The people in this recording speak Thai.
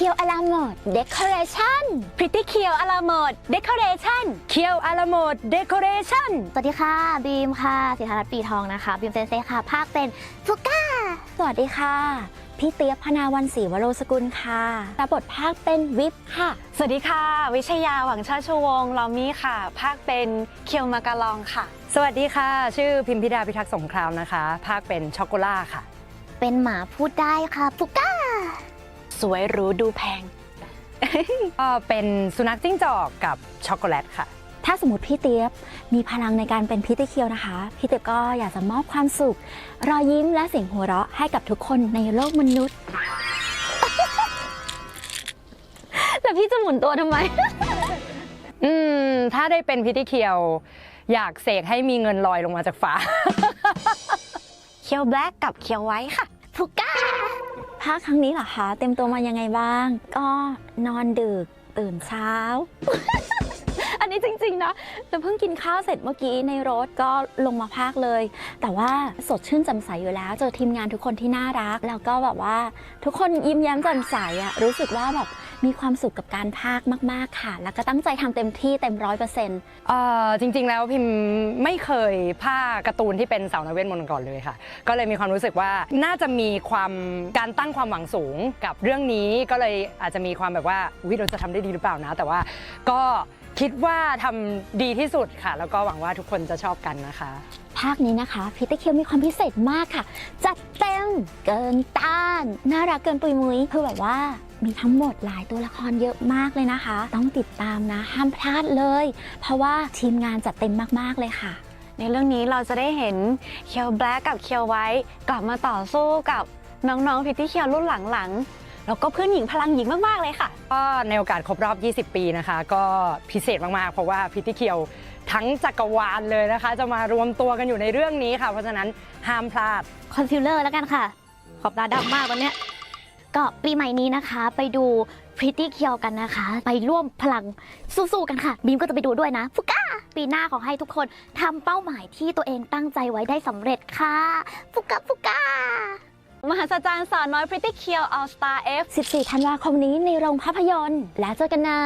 เคียวอลาโมดเดคอเรชั่น Pretty เคียวอลาโมดเดคอเรชั่นเคียวอลาโมดเดคอเรชั่นสวัสดีค่ะ บีมค่ะสิทธารัตน์ปีทองนะคะ บีมเซนเซ่ค่ะ ภาคเป็นฟุก้า สวัสดีค่ะ พี่เตียบพนาวันศรีวโรสกุลค่ะรับบทภาคเป็นวิปค่ะ สวัสดีค่ะ วิชยาหวังชาชูวงศ์ลอมมี่ค่ะ ภาคเป็นเคียวมาการองค่ะ สวัสดีค่ะ ชื่อพิมพิดาพิทักษ์สงครามนะคะ ภาคเป็นช็อกโกล่าค่ะ เป็นหมาพูดได้ค่ะฟุก้า สวยหรูดูแพง ก็เป็นสุนัขจิ้งจอกกับช็อกโกแลตค่ะ ถ้าสมมติพี่เตียบมีพลังในการเป็นพี่เตเคียวนะคะ พี่เตียบก็อยากจะมอบความสุข รอยยิ้มและเสียงหัวเราะให้กับทุกคนในโลกมนุษย์ แต่พี่จะหมุนตัวทำไม อืม ถ้าได้เป็นพิธีเคียว อยากเสกให้มีเงินลอยลงมาจากฟ้า เคียวแบล็กกับเคียวไวท์ค่ะฟุก้าภาคครั้งนี้เหรอคะเต็มตัวมายังไงบ้าง ก็นอนดึกตื่นเช้า อันนี้จริงๆนะเราเพิ่งกินข้าวเสร็จเมื่อกี้ในรถก็ลงมาพากเลย แต่ว่าสดชื่นแจ่มใสอยู่แล้ว เจอทีมงานทุกคนที่น่ารัก แล้วก็แบบว่าทุกคนยิ้มแย้มแจ่มใสอะรู้สึกว่าแบบ มีความสุขกับการภาคมาก ๆ ค่ะ แล้วก็ตั้งใจทำเต็มที่เต็มร้อยเปอร์เซ็นต์เอ่อจริง ๆ แล้วพิมไม่เคยภาคการ์ตูนที่เป็นสาวนอยเวทมนต์ก่อนเลยค่ะ ก็เลยมีความรู้สึกว่าน่าจะมีความการตั้งความหวังสูงกับเรื่องนี้ก็เลยอาจจะมีความแบบว่าวิเราจะทำได้ดีหรือเปล่านะ แต่ว่าก็คิดว่าทำดีที่สุดค่ะ แล้วก็หวังว่าทุกคนจะชอบกันนะคะ ภาคนี้นะคะพีเตอร์เคียวมีความพิเศษมากค่ะ จัดเต็มเกินต้าน น่ารักเกินปุยมุ้ยคือแบบว่า มีทั้งหมดหลายตัวละครเยอะมากเลยนะคะ ต้องติดตามนะ ห้ามพลาดเลย เพราะว่าทีมงานจัดเต็มมากๆเลยค่ะ ในเรื่องนี้เราจะได้เห็นเคียวแบล็กกับเคียวไวท์กลับมาต่อสู้กับน้องๆพิตตี้เคียวรุ่นหลังๆแล้วก็เพื่อนหญิงพลังหญิงมากๆเลยค่ะ ก็ในโอกาสครบรอบ 20 ปีนะคะ ก็พิเศษมากๆ เพราะว่าพิธีเคียวทั้งจักรวาลเลยนะคะ จะมารวมตัวกันอยู่ในเรื่องนี้ค่ะ เพราะฉะนั้นห้ามพลาด คอนซีลเลอร์แล้วกันค่ะ ขอบตาดำมากตอนเนี้ย ก็ปีใหม่นี้นะคะ ไปดู Pretty เคียวกันนะคะ ไปร่วมพลังสู้ๆกันค่ะ บีมก็จะไปดูด้วยนะฟุก้าปีหน้าขอให้ทุกคนทำเป้าหมายที่ตัวเองตั้งใจไว้ได้สำเร็จค่ะฟุก้าฟุก้ามหัศจรรย์สาวน้อย Pretty เคียว All Star F 14ธันวาคมนี้ในโรงภาพยนตร์ แล้วเจอกันนะ